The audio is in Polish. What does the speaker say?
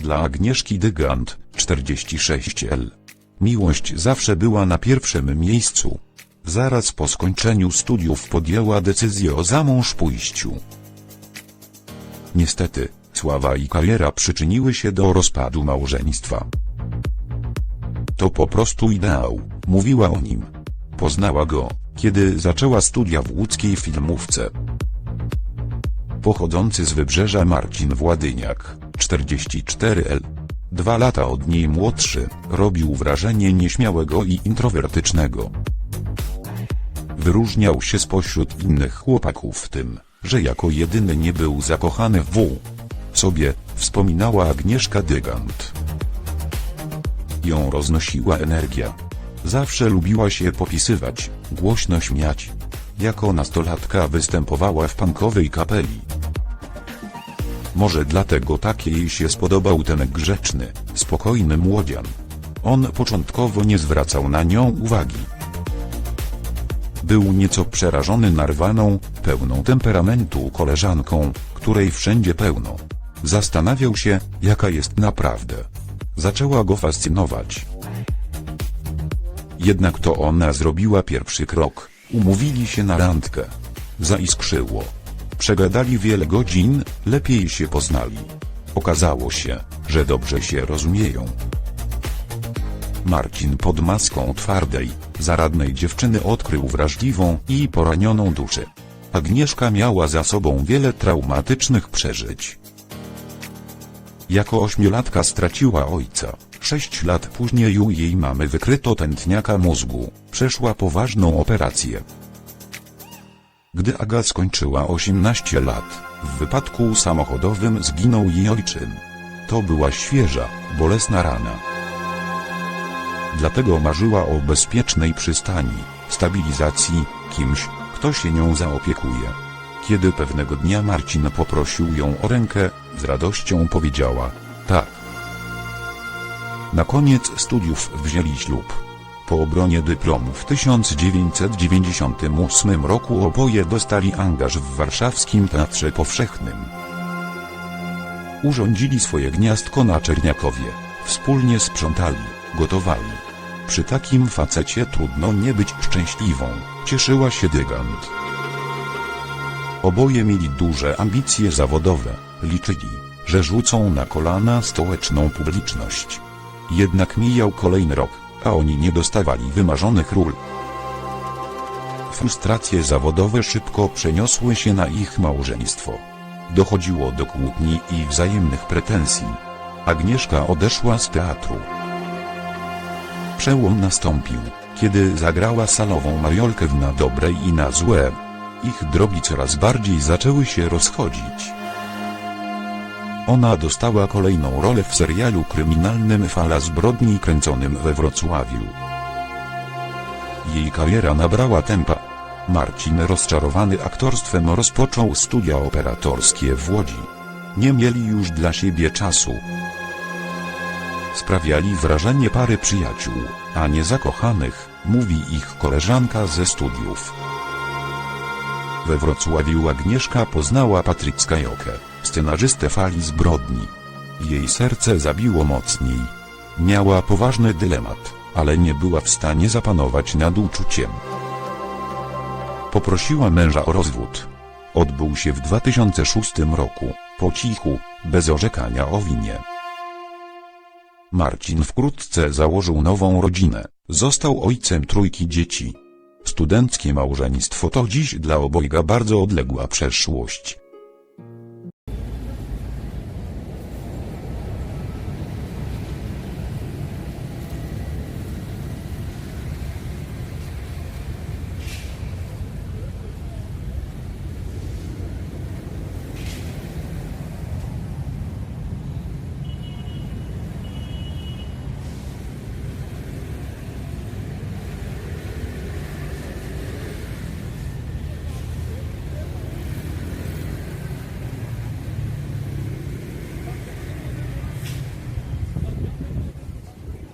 Dla Agnieszki Dygant, 46L. Miłość zawsze była na pierwszym miejscu. Zaraz po skończeniu studiów podjęła decyzję o zamążpójściu. Niestety, sława i kariera przyczyniły się do rozpadu małżeństwa. To po prostu ideał, mówiła o nim. Poznała go, kiedy zaczęła studia w łódzkiej filmówce. Pochodzący z wybrzeża Marcin Władyniak, 44L. Dwa lata od niej młodszy, robił wrażenie nieśmiałego i introwertycznego. Wyróżniał się spośród innych chłopaków w tym, że jako jedyny nie był zakochany w W. Sobie, wspominała Agnieszka Dygant. Ją roznosiła energia. Zawsze lubiła się popisywać, głośno śmiać. Jako nastolatka występowała w punkowej kapeli. Może dlatego tak jej się spodobał ten grzeczny, spokojny młodzian. On początkowo nie zwracał na nią uwagi. Był nieco przerażony narwaną, pełną temperamentu koleżanką, której wszędzie pełno. Zastanawiał się, jaka jest naprawdę. Zaczęła go fascynować. Jednak to ona zrobiła pierwszy krok, umówili się na randkę. Zaiskrzyło. Przegadali wiele godzin, lepiej się poznali. Okazało się, że dobrze się rozumieją. Marcin pod maską twardej, zaradnej dziewczyny odkrył wrażliwą i poranioną duszę. Agnieszka miała za sobą wiele traumatycznych przeżyć. Jako ośmiolatka straciła ojca. Sześć lat później u jej mamy wykryto tętniaka mózgu. Przeszła poważną operację. Gdy Aga skończyła 18 lat, w wypadku samochodowym zginął jej ojczym. To była świeża, bolesna rana. Dlatego marzyła o bezpiecznej przystani, stabilizacji, kimś, kto się nią zaopiekuje. Kiedy pewnego dnia Marcin poprosił ją o rękę, z radością powiedziała, tak. Na koniec studiów wzięli ślub. Po obronie dyplomu w 1998 roku oboje dostali angaż w warszawskim Teatrze Powszechnym. Urządzili swoje gniazdko na Czerniakowie, wspólnie sprzątali, gotowali. Przy takim facecie trudno nie być szczęśliwą, cieszyła się Dygant. Oboje mieli duże ambicje zawodowe, liczyli, że rzucą na kolana stołeczną publiczność. Jednak mijał kolejny rok, a oni nie dostawali wymarzonych ról. Frustracje zawodowe szybko przeniosły się na ich małżeństwo. Dochodziło do kłótni i wzajemnych pretensji. Agnieszka odeszła z teatru. Przełom nastąpił, kiedy zagrała salową Mariolkę w Na dobre i na złe. Ich drogi coraz bardziej zaczęły się rozchodzić. Ona dostała kolejną rolę w serialu kryminalnym Fala zbrodni kręconym we Wrocławiu. Jej kariera nabrała tempa. Marcin rozczarowany aktorstwem rozpoczął studia operatorskie w Łodzi. Nie mieli już dla siebie czasu. Sprawiali wrażenie pary przyjaciół, a nie zakochanych, mówi ich koleżanka ze studiów. We Wrocławiu Agnieszka poznała Patrycka Jokę, scenarzystę fali zbrodni. Jej serce zabiło mocniej. Miała poważny dylemat, ale nie była w stanie zapanować nad uczuciem. Poprosiła męża o rozwód. Odbył się w 2006 roku, po cichu, bez orzekania o winie. Marcin wkrótce założył nową rodzinę, został ojcem trójki dzieci. Studenckie małżeństwo to dziś dla obojga bardzo odległa przeszłość.